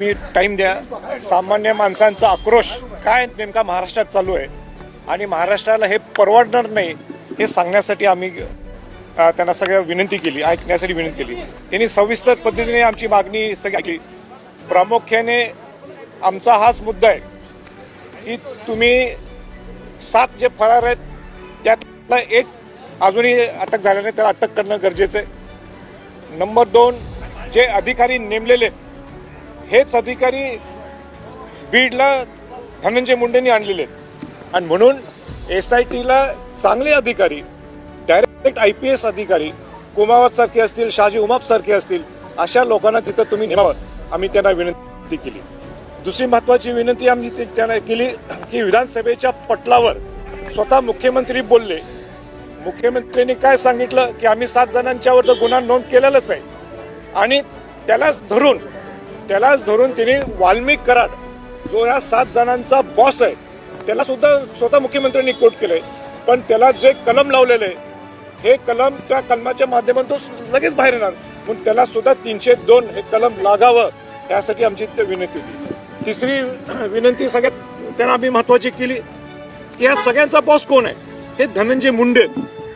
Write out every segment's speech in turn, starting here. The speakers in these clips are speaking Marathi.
तुम्ही टाईम द्या. सामान्य माणसांचा आक्रोश काय नेमका महाराष्ट्रात चालू आहे? आणि महाराष्ट्राला हे परवडणार नाही हे सांगण्यासाठी आम्ही त्यांना सगळ्या विनंती केली ऐकण्यासाठी विनंती केली. त्यांनी सविस्तर पद्धतीने आमची मागणी सगळी ऐकली. प्रामुख्याने आमचा हाच मुद्दा आहे की तुम्ही सात जे फरार आहेत त्यातला एक अजूनही अटक झाल्याने त्याला अटक करणं गरजेचं आहे. नंबर दोन जे अधिकारी नेमलेले आहेत, हेच अधिकारी बीडला धनंजय मुंडेंनी आणलेले आहेत. आणि म्हणून एस आय टीला चांगले अधिकारी डायरेक्ट आय पी एस अधिकारी कुमावत सारखे असतील शाजी उमाप सारखे असतील अशा लोकांना तिथं तुम्ही नेमावं. आम्ही त्यांना विनंती केली. दुसरी महत्वाची विनंती आम्ही त्यांना केली की विधानसभेच्या पटलावर स्वतः मुख्यमंत्री बोलले. मुख्यमंत्र्यांनी काय सांगितलं? की आम्ही सात जणांच्यावर तर गुन्हा नोंद केलेलाच आहे. आणि त्यालाच धरून त्यालाच धरून तिने वाल्मिक कराड जो या सात जणांचा बॉस आहे त्याला सुद्धा स्वतः मुख्यमंत्र्यांनी कोट केलंय. पण त्याला जे कलम लावलेलं आहे हे कलम त्या कलमाच्या माध्यमातून तो लगेच बाहेर येणार. म्हणून त्याला सुद्धा तीनशे दोन हे कलम लागावं यासाठी आमची विनंती होती. तिसरी विनंती सगळ्यात त्यांना आम्ही महत्वाची केली की या सगळ्यांचा बॉस कोण आहे? हे धनंजय मुंडे.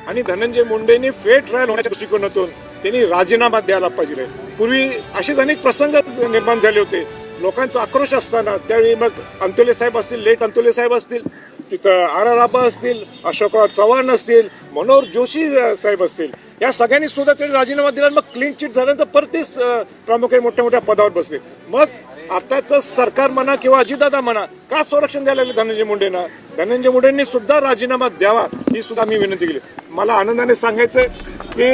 आणि धनंजय मुंडेंनी फेट ट्रायल होण्याच्या दृष्टिकोनातून त्यांनी राजीनामा द्यायला पाहिजे. पूर्वी असेच अनेक प्रसंग निर्माण झाले होते. लोकांचा आक्रोश असताना त्यावेळी मग अंतोले साहेब असतील लेट अंतोले साहेब असतील तिथं आर आर आबा असतील अशोकराव चव्हाण असतील मनोहर जोशी साहेब असतील या सगळ्यांनी सुद्धा त्यांनी राजीनामा दिला मग क्लीन चिट झाल्यानंतर परत तेच प्रामुख्याने मोठ्या मोठ्या पदावर बसले. मग आताचं सरकार म्हणा किंवा अजितदादा म्हणा का संरक्षण द्यायला लागले धनंजय मुंडेंना? धनंजय मुंडेंनी सुद्धा राजीनामा द्यावा ही सुद्धा मी विनंती केली. मला आनंदाने सांगायचं की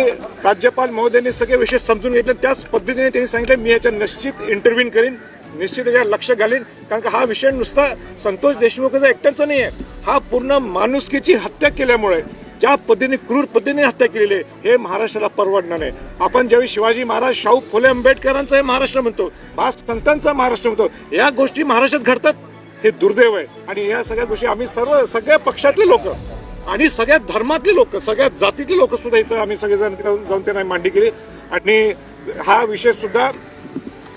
राज्यपाल महोदयांनी सगळे विषय समजून घेतले. त्याच पद्धतीने त्यांनी सांगितलं मी याच्या निश्चित इंटरव्ह्यून करीन निश्चित याच्यावर लक्ष घालीन. कारण का हा विषय नुसता संतोष देशमुखचा एकट्याचा नाही आहे हा पूर्ण माणुसकीची हत्या केल्यामुळे ज्या पद्धतीने क्रूर पद्धतीने हत्या केलेली आहे हे महाराष्ट्राला परवडणार नाही. आपण ज्यावेळी शिवाजी महाराज शाहू फुले आंबेडकरांचा हे महाराष्ट्र म्हणतो भास संतांचा महाराष्ट्र म्हणतो या गोष्टी महाराष्ट्रात घडतात. हे दुर्दैव आहे. आणि या सगळ्या गोष्टी आम्ही सर्व सगळ्या पक्षातले लोक आणि सगळ्या धर्मातले लोक सगळ्या जातीतले लोक सुद्धा इथं आम्ही सगळेजण तिथं जाऊन त्यांना मांडणी केली. आणि हा विषय सुद्धा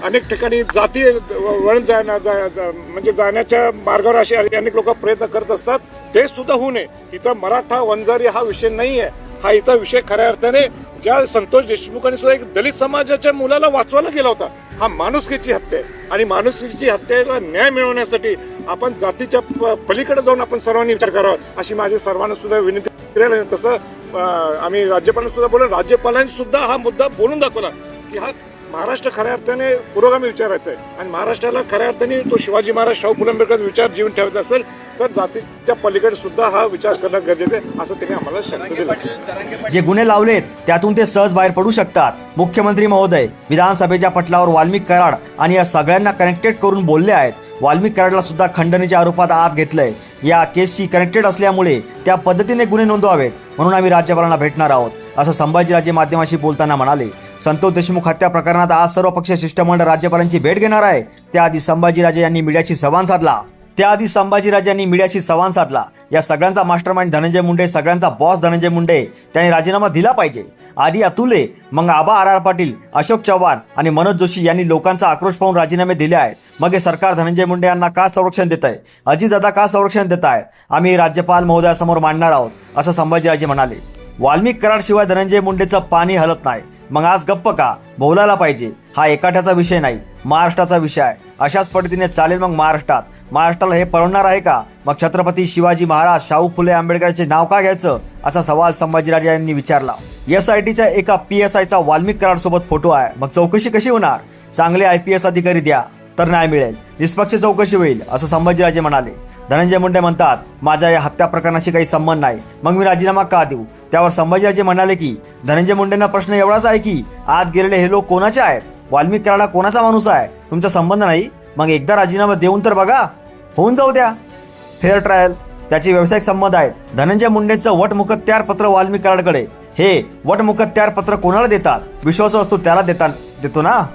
अनेक ठिकाणी जाती वळण जाण्या जा- जा- म्हणजे जाण्याच्या मार्गावर असे अनेक लोक प्रयत्न करत असतात. ते सुद्धा होऊ नये. इथं मराठा वंजारी हा विषय नाही आहे हा इथं विषय खऱ्या अर्थाने ज्या संतोष देशमुखांनी सुद्धा एक दलित समाजाच्या मुलाला वाचवायला गेला होता. हा माणुसकीची हत्या आहे. आणि माणुसकीची हत्येला न्याय मिळवण्यासाठी आपण जातीच्या प- पलीकडे जाऊन आपण सर्वांनी विचार करावा अशी माझी सर्वांना सुद्धा विनंती करेल तसं आम्ही राज्यपालांना सुद्धा बोलून राज्यपालांनी सुद्धा हा मुद्दा बोलून दाखवला की हा महाराष्ट्र खऱ्या अर्थाने पुरोगामी विचारायचा आहे. आणि महाराष्ट्राला खऱ्या अर्थाने तो शिवाजी महाराज शाहू फुलंबेकर विचार जीवन ठेवायचा असेल तर जातीच्या पलीकडे सुद्धा हा विचार करणं गरजेचं आहे असं त्यांनी आम्हाला शब्द दिला. जे गुन्हे लावलेत त्यातून ते सहज बाहेर पडू शकतात. मुख्यमंत्री महोदय विधानसभेच्या पटलावर वाल्मिक कराड आणि या सगळ्यांना कनेक्टेड करून बोलले आहेत. वाल्मिक कराडला सुद्धा खंडणीच्या आरोपात आत घेतलंय. या केसशी कनेक्टेड असल्यामुळे त्या पद्धतीने गुन्हे नोंदवावेत म्हणून आम्ही राज्यपालांना भेटणार आहोत असं संभाजीराजे माध्यमाशी बोलताना म्हणाले. संतोष देशमुख हत्या प्रकरणात आज सर्व पक्ष शिष्टमंडळ राज्यपालांची भेट घेणार आहे. त्याआधी संभाजीराजे यांनी मीडियाशी संवाद साधला. त्याआधी संभाजीराजे यांनी मीडियाशी संवाद साधला. या सगळ्यांचा मास्टरमाइंड धनंजय मुंडे सगळ्यांचा बॉस धनंजय मुंडे त्यांनी राजीनामा दिला पाहिजे. आधी अतुले मग आबा आर आर पाटील अशोक चव्हाण आणि मनोज जोशी यांनी लोकांचा आक्रोश पाहून राजीनामे दिले आहेत. मग हे सरकार धनंजय मुंडे यांना का संरक्षण देत आहे? अजितदादा का संरक्षण देत आहे आम्ही राज्यपाल महोदयासमोर मांडणार आहोत असं संभाजीराजे म्हणाले. वाल्मिक कराडशिवाय धनंजय मुंडेचं पाणी हलत नाही. मग आज गप्प का? बोलायला पाहिजे. हा एकाट्याचा विषय नाही. महाराष्ट्राचा विषय आहे. अशाच पद्धतीने चालेल मग महाराष्ट्रात. महाराष्ट्राला हे परवडणार आहे का? मग छत्रपती शिवाजी महाराज शाहू फुले आंबेडकरांचे नाव का घ्यायचं? असा सवाल संभाजीराजे यांनी विचारला. एस आय टीच्या एका पी एस आयचा वाल्मिक कराड सोबत फोटो आहे. मग चौकशी कशी होणार? चांगले आय पी एस अधिकारी द्या तर न्याय मिळेल. निष्पक्ष चौकशी होईल असं संभाजीराजे म्हणाले. धनंजय मुंडे म्हणतात माझ्या या हत्या प्रकरणाशी काही संबंध नाही. मग मी राजीनामा का देऊ? त्यावर संभाजीराजे म्हणाले की धनंजय मुंडेंना प्रश्न एवढाच आहे की आत गेलेले हे लोक कोणाचे आहेत? वाल्मिक कराडा कोणाचा माणूस आहे? तुमचा संबंध नाही? मग एकदा राजीनामा देऊन तर बघा. होऊन जाऊ द्या. फेअर ट्रायल त्याचे व्यावसायिक संबंध आहेत. धनंजय मुंडेंचं वटमुखत्यार पत्र वाल्मिक कराडकडे हे वटमुखत्यार पत्र कोणाला देतात? विश्वास असतो त्याला देतात देतो ना?